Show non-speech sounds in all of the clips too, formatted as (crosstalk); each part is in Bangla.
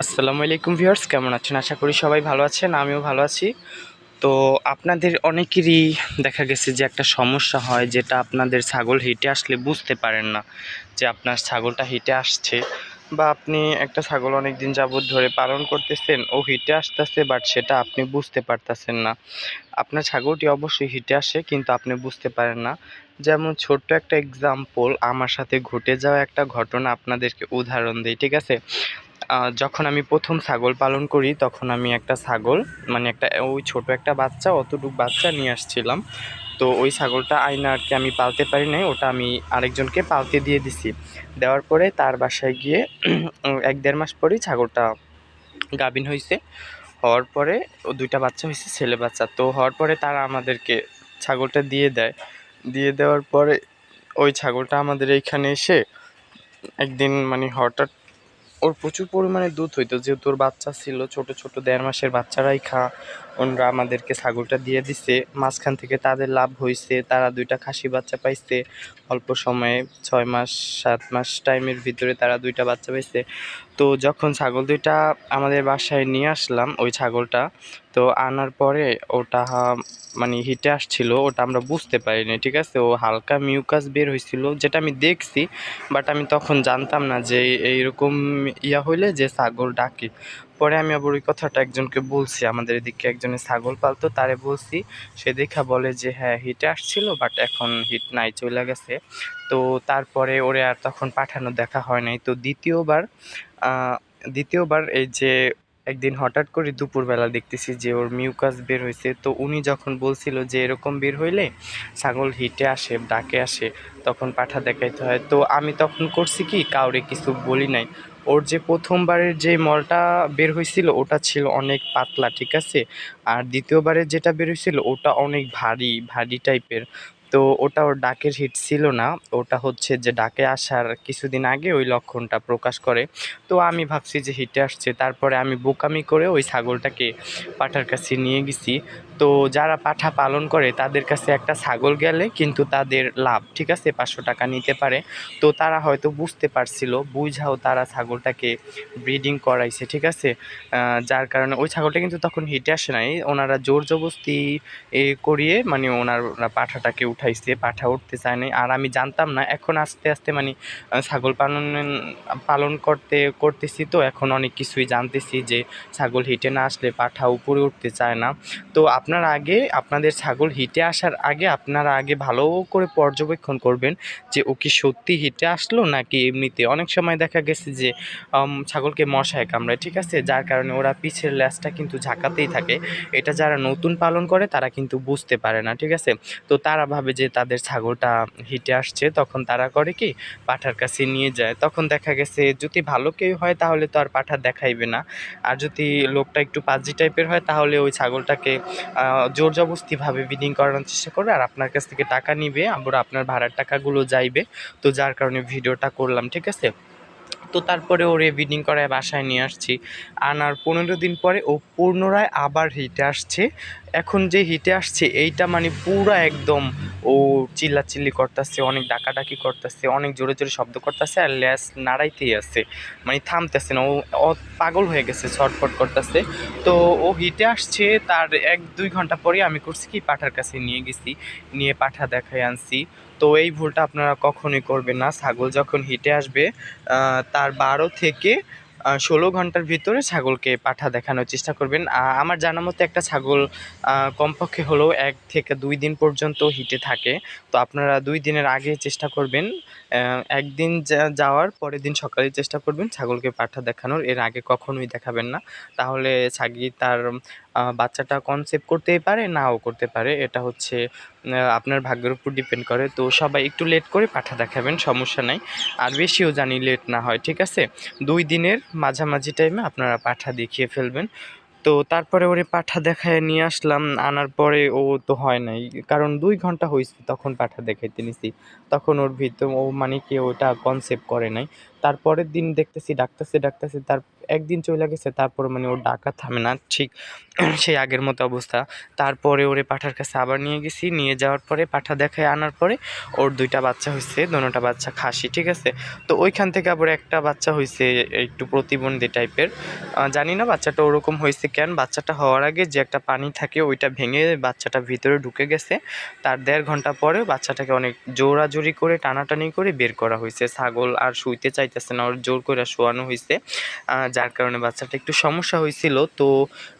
আসসালামু আলাইকুম ভিউয়ার্স, কেমন আছেন? আশা করি সবাই ভালো আছেন, আমিও ভালো আছি। তো আপনাদের অনেকেরই দেখা গেছে যে একটা সমস্যা হয় যেটা আপনাদের ছাগল হিটে আসলে বুঝতে পারেন না যে আপনার ছাগলটা হিটে আসছে বা আপনি একটা ছাগল অনেক দিন যাবৎ ধরে পালন করতেছেন, ও হিটে আসতেছে বাট সেটা আপনি বুঝতে পারতেছেন না। আপনার ছাগলটি অবশ্যই হিটে আসে কিন্তু আপনি বুঝতে পারেন না। যেমন ছোট্ট একটা এক্সাম্পল আমার সাথে ঘটে যাওয়া একটা ঘটনা আপনাদেরকে উদাহরণ দিই, ঠিক আছে? যখন আমি প্রথম ছাগল পালন করি, তখন আমি একটা ছাগল মানে একটা, ওই ছোট একটা বাচ্চা, অতটুক বাচ্চা নিয়ে আসছিলাম। তো ওই ছাগলটা আইনা আর কি আমি পালতে পারি নাই, ওটা আমি আরেকজনকে পালতে দিয়ে দিছি। দেওয়ার পরে তার বাসায় গিয়ে (clears throat) এক দেড় মাস পরেই ছাগলটা গাভিন হয়েছে হওয়ার পরে ও দুইটা বাচ্চা হয়েছে ছেলে বাচ্চা। তো হওয়ার পরে তারা আমাদেরকে ছাগলটা দিয়ে দেয়। দিয়ে দেওয়ার পরে ওই ছাগলটা আমাদের এইখানে এসে একদিন মানে হঠাৎ ওর প্রচুর পরিমাণে দুধ হইতো, যেহেতু ওর বাচ্চা ছিল, ছোট ছোট দেড় মাসের বাচ্চারাই খা ওনরা আমাদেরকে ছাগলটা দিয়ে দিছে। মাঝখান থেকে তাদের লাভ হয়েছে তারা দুইটা খাসি বাচ্চা পাইছে। অল্প সময়ে ছয় মাস, সাত মাস টাইমের ভিতরে তারা দুইটা বাচ্চা পাইছে। তো যখন ছাগল দুইটা আমাদের বাসায় নিয়ে আসলাম, ওই ছাগলটা, তো আনার পরে ওটা মানে হিটে আসছিল, ওটা আমরা বুঝতে পারিনি, ঠিক আছে? ও হালকা মিউকাস বের হয়েছিল যেটা আমি দেখছি, বাট আমি তখন জানতাম না যে এইরকম ইয়া হইলে যে ছাগল ডাকে। পরে আমি আবার ওই কথাটা একজনকে বলছি, আমাদের এদিকে একজনে ছাগল পালতো, তারে বলছি, সে দেখা বলে যে হ্যাঁ হিটে আসছিল বাট এখন হিট নাই, চলে গেছে। তো তারপরে ওরে আর তখন পাঠানো দেখা হয় নাই। তো দ্বিতীয়বার দ্বিতীয়বার এই যে একদিন হঠাৎ করে দুপুরবেলা দেখতেছি যে, ওর মিউকাস বের হয়েছে তো উনি যখন বলছিল যে, এরকম বের হইলে ছাগল হিটে আসে, ডাকে আসে, তখন পাঠা দেখাইতে হয়। তো আমি তখন করছি কি, কাউরে কিছু বলি নাই। ওর যে প্রথমবারের যে মলটা বের হয়েছিল, ওটা ছিল অনেক পাতলা, ঠিক আছে? আর দ্বিতীয়বারের যেটা বের হয়েছিল, ওটা অনেক ভারী ভারী টাইপের। তো ওটা ওর ডাকের হিট ছিল না। ওটা হচ্ছে যে ডাকে আসার কিছুদিন আগে ওই লক্ষণটা প্রকাশ করে। তো আমি ভাবছি যে হিটে আসছে। তারপরে আমি বোকামি করে ওই ছাগলটাকে পাঠার কাছে নিয়ে গেছি। তো যারা পাঠা পালন করে, তাদের কাছে একটা ছাগল গেলে কিন্তু তাদের লাভ, ঠিক আছে? পাঁচশো টাকা নিতে পারে। তো তারা হয়তো বুঝতে পারছিল, বুঝাও তারা ছাগলটাকে ব্রিডিং করাইছে, ঠিক আছে? যার কারণে ওই ছাগলটা কিন্তু তখন হিটে আসে নাই। ওনারা জোর জবস্তি এ করিয়ে মানে ওনারা পাঠাটাকে উঠাইছে, পাঠা উঠতে চায় নাই। আর আমি জানতাম না, এখন আস্তে আস্তে মানে ছাগল পালন পালন করতে, করতেছি তো, এখন অনেক কিছুই জানতেছি যে ছাগল হিটে না আসলে পাঠা উপরে উঠতে চায় না। তো আপনারা আগে আপনাদের ছাগল হিটে আসার আগে আপনারা আগে ভালো করে পর্যবেক্ষণ করবেন যে ও কি সত্যি হিটে আসলো নাকি এমনিতে। অনেক সময় দেখা গেছে যে ছাগলকে মশায় কামড়ায়, ঠিক আছে? যার কারণে ওরা পিছের ল্যাজটা কিন্তু ঝাঁকাতেই থাকে। এটা যারা নতুন পালন করে তারা কিন্তু বুঝতে পারে না, ঠিক আছে? তো তারা ভাবে যে তাদের ছাগলটা হিটে আসছে, তখন তারা করে কি? পাঠার কাছে নিয়ে যায়। তখন দেখা গেছে যদি ভালো কেউ হয় তাহলে তো আর পাঠা দেখাইবে না। আর যদি লোকটা একটু পাজি টাইপের হয় তাহলে ওই ছাগলটাকে জোর জবস্তিভাবে বিডিং করানোর চেষ্টা করবে আর আপনার কাছ থেকে টাকা নিবে, আবার আপনার ভাড়ার টাকাগুলো যাইবে। তো যার কারণে ভিডিওটা করলাম, ঠিক আছে? তো তারপরে ওরে বিডিং করায় বাসায় নিয়ে আসছি। আনার পনেরো দিন পরে ও পুনরায় আবার হিটে আসছে। এখন যে হিটে আসছে, এইটা মানে পুরো একদম ও চিল্লাচিল্লি করতেছে, অনেক ডাকাডাকি করতেছে, অনেক জোরে জোরে শব্দ করতেছে আর ল্যাস নাড়াইতেই আছে। মানে থামতেছে না, ও পাগল হয়ে গেছে, ছটফট করতেছে। তো ও হিটে আসছে, তার এক দুই ঘণ্টা পরে আমি করছি কি, পাঠার কাছে নিয়ে গেছি, নিয়ে পাঠা দেখাই আনছি। তো এই ভুলটা আপনারা কখনোই করবেন না। ছাগল যখন হিটে আসবে তার বারো থেকে ষোলো ঘণ্টার ভিতরে ছাগলকে পাঠা দেখানোর চেষ্টা করবেন। আমার জানা মতো একটা ছাগল কমপক্ষে হলেও এক থেকে দুই দিন পর্যন্ত হিটে থাকে। তো আপনারা দুই দিনের আগে চেষ্টা করবেন একদিন যাওয়ার পরের দিন সকালে চেষ্টা করবেন ছাগলকে পাঠা দেখানোর। এর আগে কখনোই দেখাবেন না। তাহলে ছাগি তার বাচ্চাটা কনসেপ্ট করতেই পারে, নাও করতে পারে। এটা হচ্ছে আপনার ভাগ্যের উপর ডিপেন্ড করে। তো সবাই একটু লেট করে পাঠা দেখাবেন, সমস্যা নাই। আর বেশিও জানি লেট না হয়, ঠিক আছে? দুই দিনের মাঝামাঝি টাইমে আপনারা পাঠা দেখিয়ে ফেলবেন। তো তারপরে ওরে পাঠা দেখায় নিয়ে আসলাম, আনার পরে ও তো হয় নাই। কারণ দুই ঘণ্টা হয়েছে তখন পাঠা দেখাইতে নিছি। তখন ওর ভিতর, ও মানে কি ওটা কনসেপ্ট করে নাই। তারপরের দিন দেখতেছি, ডাকতেছে ডাকতেছে, তার একদিন চলে গেছে, তারপরে মানে ওর ডাকা থামে না, ঠিক (clears throat) সেই আগের মতো অবস্থা। তারপরে ওরে পাঠার কাছে আবার নিয়ে গেছি, নিয়ে যাওয়ার পরে পাঠা দেখায় আনার পরে ওর দুইটা বাচ্চা হয়েছে দোনোটা বাচ্চা খাসি, ঠিক আছে? তো ওইখান থেকে আবার একটা বাচ্চা হয়েছে একটু প্রতিবন্ধী টাইপের। জানি না বাচ্চাটা ওরকম হয়েছে কেন, বাচ্চাটা হওয়ার আগে যে একটা পানি থাকে ওইটা ভেঙে বাচ্চাটা ভিতরে ঢুকে গেছে। তার দেড় ঘণ্টা পরে বাচ্চাটাকে অনেক জোরাজোরি করে, টানাটানি করে বের করা হয়েছে ছাগল আর শুইতে চাইতেছে না, ওর জোর করে শোয়ানো হয়েছে যার কারণে বাচ্চাটা একটু সমস্যা হয়েছিল তো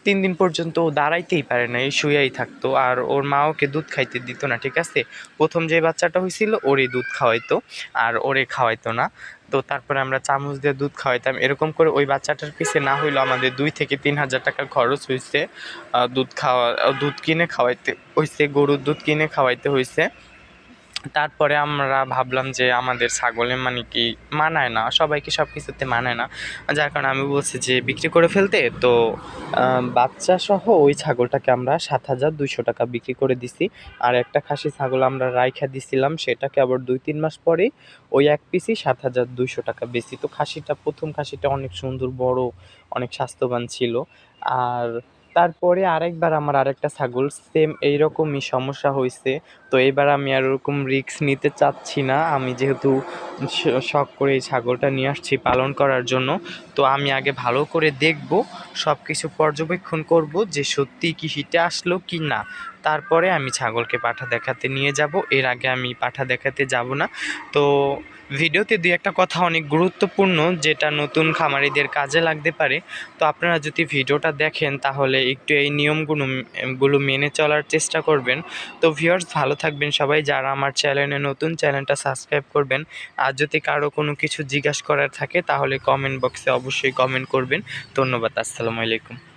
তিন দিন পর্যন্ত ও দাঁড়াইতেই পারে না এই শুয়েই থাকতো। আর ওর মা ওকে দুধ খাইতে দিত না, ঠিক আছে? প্রথম যে বাচ্চাটা হয়েছিল ওরই দুধ খাওয়াইতো, আর ওরে খাওয়াইতো না। তো তারপরে আমরা চামচ দিয়ে দুধ খাওয়াইতাম। এরকম করে ওই বাচ্চাটার পিছে না হইল আমাদের দুই থেকে তিন হাজার টাকা খরচ হয়েছে দুধ খাওয়া, দুধ কিনে খাওয়াইতে হয়েছে গরুর দুধ কিনে খাওয়াইতে হয়েছে তারপরে আমরা ভাবলাম যে আমাদের ছাগলে মানে কি মানায় না, সবাইকে সব কিছুতে মানায় না। যার কারণে আমি বলছি যে বিক্রি করে ফেলতে, তো বাচ্চা সহ ওই ছাগলটাকে আমরা সাত হাজার দুইশো টাকা বিক্রি করে দিছি। আর একটা খাসি ছাগল আমরা রাইখা দিছিলাম, সেটাকে আবার দুই তিন মাস পরেই ওই এক পিসই সাত হাজার দুইশো টাকা বেশি তো খাসিটা, প্রথম খাসিটা অনেক সুন্দর, বড়, অনেক স্বাস্থ্যবান ছিল। আর তারপরে আরেকবার আমার আরেকটা ছাগল সেম এইরকমই সমস্যা হয়েছে তো এবার আমি আর ওরকম রিস্ক নিতে চাচ্ছি না। আমি যেহেতু শখ করে এই ছাগলটা নিয়ে আসছি পালন করার জন্য। তো আমি আগে ভালো করে দেখব সব কিছু পর্যবেক্ষণ করব যে সত্যি কি হিটে আসলো কি না তারপরে আমি ছাগলকে পাঠা দেখাতে নিয়ে যাব। এর আগে আমি পাঠা দেখাতে যাব না। তো ভিডিওতে দু একটা কথা অনেক গুরুত্বপূর্ণ, যেটা নতুন খামারিদের কাজে লাগতে পারে। তো আপনারা যদি ভিডিওটা দেখেন, তাহলে একটু এই নিয়মগুলো গুলো মেনে চলার চেষ্টা করবেন। তো ভিউয়ার্স, ভালো থাকবেন সবাই। যারা আমার চ্যানেলে নতুন, চ্যানেলটা সাবস্ক্রাইব করবেন। আর যদি কারও কোনো কিছু জিজ্ঞাসা করার থাকে, তাহলে কমেন্ট বক্সে অবশ্যই কমেন্ট করবেন। ধন্যবাদ, আসসালামু আলাইকুম।